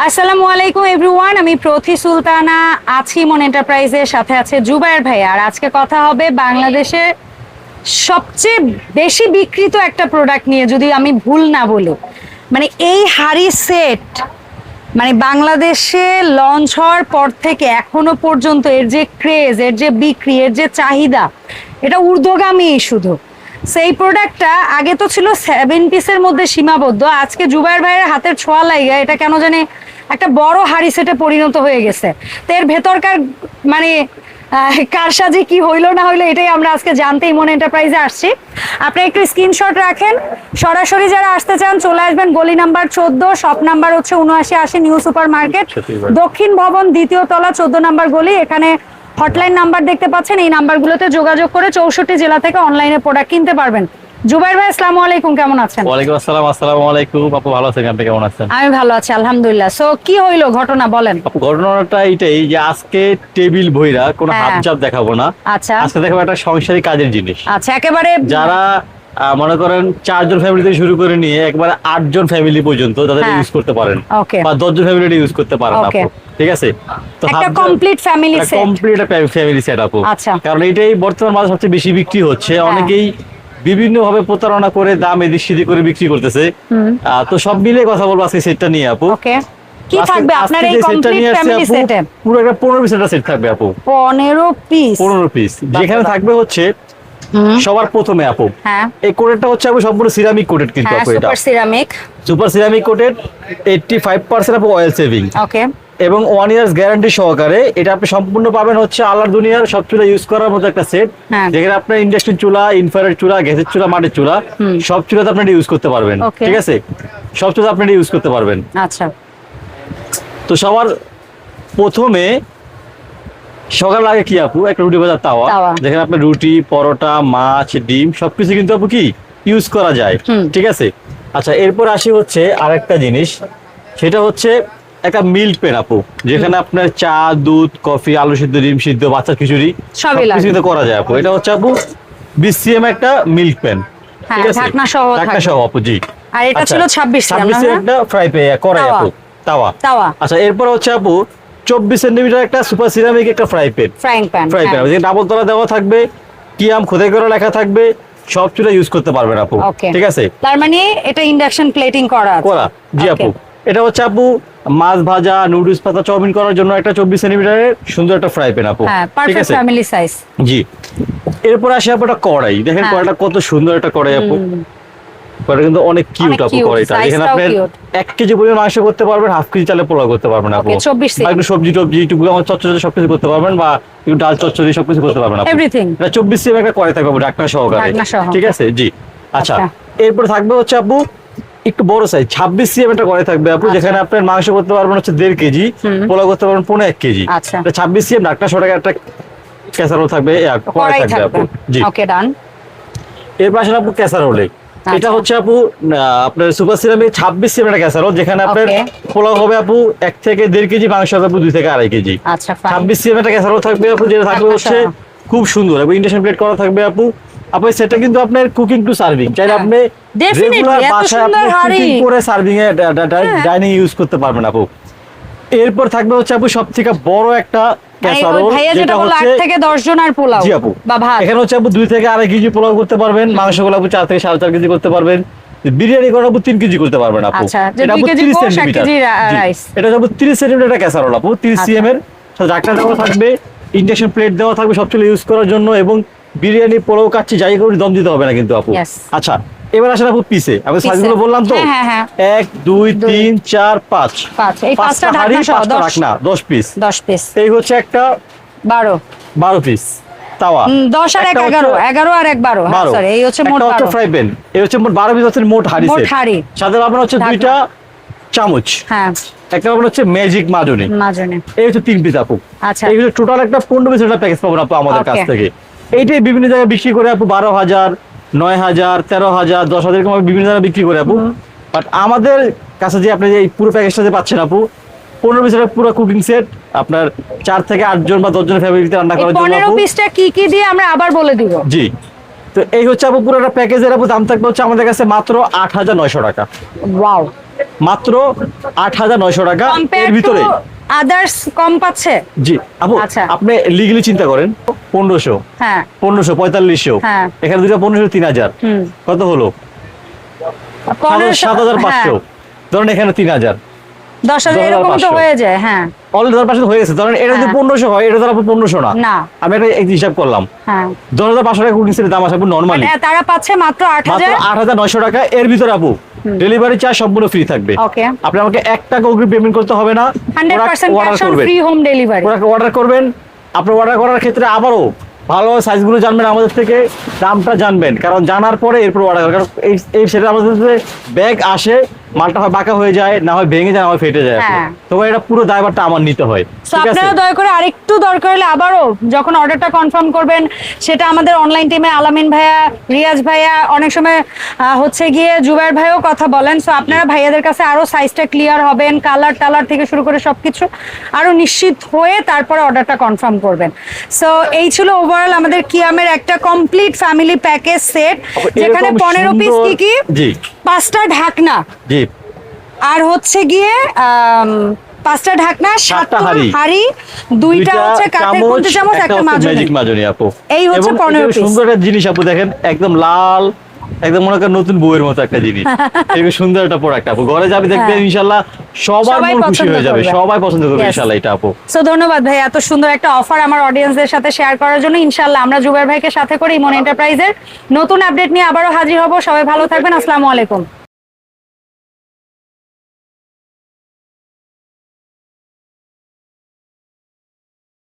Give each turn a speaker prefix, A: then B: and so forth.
A: আসসালামু আলাইকুম এভরিওয়ান আমি প্রথি সুলতানা, আছি মন এন্টারপ্রাইজের সাথে আছে জুবায়ের ভাই আর আজকে কথা হবে বাংলাদেশের সবচেয়ে বেশি বিক্রিত একটা প্রোডাক্ট নিয়ে, যদি আমি ভুল না বলি। মানে এই হাড়ি সেট মানে বাংলাদেশে লঞ্চ হওয়ার পর থেকে এখনও পর্যন্ত এর যে ক্রেজ এর যে বিক্রি, এর যে চাহিদা, এটা ঊর্ধ্বগামী শুধু। সেই প্রোডাক্টটা আগে তো ছিল সেভেন পিসের মধ্যে সীমাবদ্ধ। আজকে জুবাইর ভাইয়ের হাতের ছোঁয়া লাগে এটা কেন জানে একটা বড় হাড়ি সেটে পরিণত হয়ে গেছে। তো এর ভেতরকার মানে কারসাজি কি হইল না হইল এটাই আমরা আজকে জানতেই মনে এন্টারপ্রাইজে আসছি। আপনি একটু স্ক্রিনশট রাখেন। সরাসরি যারা আসতে চান চলে আসবেন। গলি নাম্বার চোদ্দ শপ নাম্বার হচ্ছে উনআশি আশি নিউ সুপার মার্কেট দক্ষিণ ভবন দ্বিতীয় তলা চোদ্দ নাম্বার গলি। এখানে হটলাইন নাম্বার দেখতে পাচ্ছেন। এই নাম্বারগুলোতে যোগাযোগ করে চৌষট্টি জেলা থেকে অনলাইনে প্রোডাক্ট কিনতে পারবেন। জুবাইর ভাই আসসালামু আলাইকুম কেমন আছেন?
B: ওয়ালাইকুম আসসালাম আসসালামু আলাইকুম। আপু ভালো আছেন আপনি কেমন আছেন?
A: আমি ভালো আছি আলহামদুলিল্লাহ। সো কি হইল ঘটনা বলেন।
B: ঘটনাটা এটাই যে আজকে টেবিল বইরা কোনো
A: হ্যাঁ।
B: চাপ দেখাবো না।
A: আচ্ছা।
B: আজকে দেখাবো একটা সংসারী কাজের জিনিস।
A: আচ্ছা একেবারে
B: যারা মনে করেন চারজন ফ্যামিলি থেকে শুরু করে নিয়ে একবারে আটজন ফ্যামিলি পর্যন্ত তাদের
A: হ্যাঁ।
B: ইউজ করতে পারেন। বা দশজন ফ্যামিলি ইউজ করতে পারেন. আপু। ঠিক আছে? তো
A: একটা complete family set
B: complete family set আপু।
A: আচ্ছা।
B: কারণ এটাই বর্তমান মাঝে সবচেয়ে বেশি বিক্রি হচ্ছে।
A: হ্যাঁ।
B: অনেকেই বিভিন্ন ভাবে প্রতারণা করে দাম এদিক সেদিক করে বিক্রি করতেছে। তো সব মিলে কথা বলব আজকে সেটটা নিয়ে আপু।
A: কি থাকবে আপনার এই কমপ্লিট ফ্যামিলি সেটে
B: পুরো একটা পনেরো পিসের সেট থাকবে আপু।
A: পিস
B: পনেরো পিস যেখানে থাকবে হচ্ছে সবার প্রথমে আপু।
A: হ্যাঁ।
B: এই হচ্ছে আপু সম্পূর্ণ সিরামিক কোটেড কিন্তু আপু এটা।
A: Super ceramic
B: super ceramic coated eighty five percent আপু অয়েল সেভিং
A: ওকে
B: এবং ওয়ান ইয়ার্স গ্যারান্টি সহকারে এটা আপনি সম্পূর্ণ পাবেন হচ্ছে আল্লাহর দুনিয়ার সব চুলা ইউজ করার মতো একটা সেট
A: হ্যাঁ।
B: যেখানে আপনার ইন্ডাকশন চুলা ইনফ্রারেড চুলা গ্যাসের চুলা মাটির চুলা সব চুলাতে আপনি ইউজ করতে পারবেন। ঠিক আছে? সব চুলা আপনি ইউজ করতে পারবেন।
A: আচ্ছা।
B: তো সবার প্রথমে সকাল আগে কি আপু? একটা রুটি তাওয়া।
A: তাওয়া।
B: যেখানে আপনার রুটি পরোটা মাছ ডিম সবকিছু কিন্তু আপু কি? ইউজ করা যায়। ঠিক আছে? আচ্ছা এরপর আসি হচ্ছে আরেকটা জিনিস। সেটা হচ্ছে একটা মিল্ক পেন আপু যেখানে আপনার চা দুধ কফি আলু সিদ্ধ ডিম সিদ্ধ বাচ্চার খিচুড়ি
A: সবই
B: করা যায় আপু। এটা হচ্ছে আপু বিসিএম একটা মিল্ক পেন।
A: হ্যাঁ,
B: ঠিক আছে?
A: ঢাকনা সহ
B: ঢাকনা সহ আপু জি।
A: আর এটা
B: আচ্ছা,
A: ছিল 26
B: 26 একটা ফ্রাই করাই
A: তাওয়া।
B: আপু তাওয়া।
A: তাওয়া।
B: আচ্ছা এরপর হচ্ছে আপু চব্বিশ সেন্টিমিটার একটা সুপার সিরামিক একটা fry pan.
A: Frying pan
B: fry pan যে ডাবল তলা দেওয়া থাকবে কিয়াম খোদাই করা লেখা থাকবে সব চুলা ইউজ করতে পারবেন আপু। ঠিক আছে?
A: তার মানে এটা ইন্ডাকশন প্লেটিং করা
B: করা জি আপু। এটা হচ্ছে আপু মাছ ভাজা নুডলস পাতা চাউমিন করার জন্য একটা চব্বিশ সেন্টিমিটারের সুন্দর একটা ফ্রাই প্যান আপু।
A: হ্যাঁ
B: ঠিক আছে?
A: ফ্যামিলি সাইজ
B: জি। এরপর আসে আপু একটা কড়াই। দেখেন
A: হ্যাঁ।
B: কড়াইটা কত সুন্দর একটা কড়াই আপু। কড়াইটা কিন্তু অনেক কিউট আপু কড়াইটা। এখানে আপনি এক কেজি পরিমাণ মাংস করতে পারবেন হাফ কেজি চালে পোলাও করতে পারবেন আপু।
A: Okay, 24
B: বা একটু সবজি টবজি একটু আমার চচ্চড়ি সবকিছু করতে পারবেন বা একটু ডাল চচ্চড়ি সবকিছু করতে পারবেন আপু। এটা চব্বিশ সিএম একটা কড়াই থাকবে আপু, ঢাকনা সহকারে। ঠিক আছে? জি। আচ্ছা
A: আচ্ছা।
B: এরপর থাকবে হচ্ছে আপু একটু বড় সাইজ ছাব্বিশ সিএম একটা কড়াই থাকবে আপু
A: আচ্ছা।
B: যেখানে আপনার মাংস করতে পারবেন হচ্ছে দেড় কেজি পোলাও করতে পারবেন পনেরো এক কেজি।
A: আচ্ছা।
B: ছাব্বিশ সিএম ঢাকনা সহ টাকা একটা ক্যাসারোল থাকবে থাকবে আপু। জি।
A: ওকে ডান
B: এর পাশে আপু ক্যাসারোলে
A: আচ্ছা।
B: এটা হচ্ছে আপু আপনার সুপার সিরামিক ছাব্বিশ সিএম একটা ক্যাসারোল যেখানে আপনার. পোলাও হবে আপু এক থেকে দেড় কেজি মাংস হবে আপু দুই থেকে আড়াই কেজি। ছাব্বিশ সিএম একটা ক্যাসারোল থাকবে আপু যেটা থাকবে হচ্ছে খুব সুন্দর। এবং ইন্ডাকশন প্লেট করা থাকবে আপু। আপু সেটা কিন্তু আপনার কুকিং টু সার্ভিং চাইলে
A: হ্যাঁ।
B: আপনি
A: Definitely,
B: রেগুলার বাসায় আপনি কুকিং করে সার্ভিং এ
A: হ্যাঁ।
B: ডাইনিং ইউজ করতে পারবেন আপু এরপর থাকবে হচ্ছে আপু সব বড় একটা ক্যাসারোল
A: যেটা
B: যেটা
A: বলল আট
B: হচ্ছে
A: থেকে দশ পোলাও
B: জি আপু এখানে হচ্ছে আপু দুই থেকে আড়াই কেজি পোলাও করতে পারবেন মাংসগুলো আপু চার থেকে সাড়ে চার কেজি করতে পারবেন বিরিয়ানি আপু কেজি করতে পারবেন আপু
A: আচ্ছা,
B: এটা
A: দুই
B: আপু 30
A: পোষ, এক
B: সেন্টিমিটার
A: কেজি রা-
B: জি।
A: রাইস।
B: এটা হচ্ছে আপু তিরিশ সেন্টিমিটার একটা ক্যাসারোল আপু তিরিশ
A: আচ্ছা।
B: সিএম এর সাথে ডাক্তার দেওয়া থাকবে ইন্ডাকশন প্লেট দেওয়া থাকবে সব চুলে ইউজ করার জন্য এবং বিরিয়ানি পোলাও কাচ্ছি যাই করে দম দিতে হবে না কিন্তু আপু। আচ্ছা এবার আসেন আপু পিসে। আমি সাইজগুলো বললাম তো?
A: হ্যাঁ, হ্যাঁ, হ্যাঁ।
B: এক দুই। তিন চার পাঁচ।
A: পাঁচ। পাঁচটা
B: হাঁড়ি, পাঁচটা
A: দশ।
B: পিস
A: দশ পিস
B: এই হচ্ছে একটা
A: বারো।
B: বারো পিস তাওয়া।
A: দশ আর এক এগারো। এগারো আর এক বারো। সরি এই হচ্ছে মোট
B: হচ্ছে
A: বারো।
B: ফ্রাই প্যান এই হচ্ছে মোট বারো পিস হচ্ছে মোট হাড়ি
A: মোট
B: set। সাথে আপনার হচ্ছে দুইটা চামচ।
A: হ্যাঁ।
B: একটা হচ্ছে ম্যাজিক মাজনি
A: মাজনে
B: এই হচ্ছে তিন পিস আপু।
A: আচ্ছা।
B: এই হচ্ছে টোটাল একটা পনেরো পিস একটা প্যাকেজ পাবেন আপু আমাদের কাছ থেকে। এইটাই বিভিন্ন জায়গায় বিক্রি করে আপু বারো হাজার নয় হাজার তেরো হাজার দশ হাজার এরকম বিভিন্ন জায়গায় বিক্রি করে আপু। বাট আমাদের কাছে যে আপনি যে এই পুরো প্যাকেজটা যে পাচ্ছেন আপু পনেরো পিসের পুরো কুকিং সেট আপনার চার থেকে আটজন বা দশজন ফ্যামিলিতে রান্না করার জন্য
A: পনেরো পিসটা কি কি দিয়ে আমরা আবার বলে দিব?
B: জি। তো এই হচ্ছে আপু পুরো একটা প্যাকেজের আপু দাম থাকবে হচ্ছে আমাদের কাছে মাত্র আট হাজার নয়শো টাকা।
A: ওয়াও
B: মাত্র আট হাজার নয়শো টাকা এর ভিতরে।
A: আদার্স কম পাচ্ছে?
B: জি। আপু
A: আচ্ছা।
B: আপনি লিগেলি চিন্তা করেন। পনেরোশো।
A: হ্যাঁ।
B: পনেরোশো পঁয়তাল্লিশশো।
A: হ্যাঁ।
B: এখানে দুটো পনেরোশো তিন হাজার। কত হলো? সাত হাজার পাঁচশো।
A: হ্যাঁ,
B: ধরেন এখানে তিন হাজার।
A: দশ হাজার এরকম তো হয়ে যায় হ্যাঁ।
B: অলরেডি দশ পার্সেন্ট হয়ে গেছে। ধরেন এটা যদি
A: হ্যাঁ।
B: পনেরোশো হয় এটা ধর পনেরোশো না। আমি একটা হিসাব করলাম। দশ হাজার পাঁচশো টাকা কুকিং সেটের দাম আছে নর্মালি
A: তারা পাচ্ছে মাত্র আট হাজার।
B: আট হাজার নয়শো টাকা। এর ভিতরে আপু ডেলিভারি চার্জ সম্পূর্ণ ফ্রি থাকবে। আপনি আমাকে এক টাকা অগ্রিম পেমেন্ট করতে হবে না। অর্ডার করবেন। আপনি অর্ডার করার ক্ষেত্রে আবারও ভালো সাইজগুলো জানবেন আমাদের থেকে, দামটা জানবেন। কারণ জানার পরে এরপর অর্ডার কারণ এই সেটা আমাদের ব্যাগ আসে মালটা হয় বাঁকা হয়ে যায় না হয় ভেঙে যায় না হয় ফেটে যায়
A: হ্যাঁ।
B: তো এটা পুরো দায়ভারটা আমার নিতে হয়।
A: আপনারা দয়া করে আরেকটু দরকার হলে আবারও যখন অর্ডারটা কনফার্ম করবেন সেটা আমাদের অনলাইন টিমে আলামিন ভাইয়া রিয়াজ ভাইয়া অনেক সময় হচ্ছে গিয়ে জুবাইর ভাইও কথা বলেন। সো আপনারা ভাইয়াদের কাছে আরও সাইজটা ক্লিয়ার হবেন কালার টালার থেকে শুরু করে সবকিছু আরও নিশ্চিত হয়ে তারপরে অর্ডারটা কনফার্ম করবেন। সো এই ছিল ওভারঅল আমাদের কিয়ামের একটা কমপ্লিট ফ্যামিলি প্যাকেজ সেট যেখানে পনেরো পিস কি কি?
B: জি।
A: পাঁচটা ঢাকনা।
B: জি।
A: আর হচ্ছে গিয়ে পাঁচটা ঢাকনা সাতটা
B: হাঁড়ি।
A: দুইটা হচ্ছে কাঠের চামচ একটা মাজনি
B: ম্যাজিক মাজনি আপু।
A: এই হচ্ছে
B: পনেরো
A: 15
B: এখানে সুন্দর একটা জিনিস আপু দেখেন একদম লাল একদম মনে করেন নতুন বউয়ের মতো একটা জিনিস। এই সুন্দর একটা প্রোডাক্ট আপু। ঘরে যাবে দেখবে
A: হ্যাঁ।
B: ইনশাল্লাহ সবার
A: সবাই
B: মন খুশি হয়ে যাবে। সবাই পছন্দ করবে. ইনশাল্লাহ এটা আপু।
A: সো ধন্যবাদ ভাই এত সুন্দর একটা অফার আমার অডিয়েন্সদের সাথে শেয়ার করার জন্য। ইনশাল্লাহ আমরা জুবের ভাইকে সাথে করে ইমন এন্টারপ্রাইজের নতুন আপডেট নিয়ে আবারও হাজির হব। সবাই ভালো থাকবেন। আসসালামু আলাইকুম।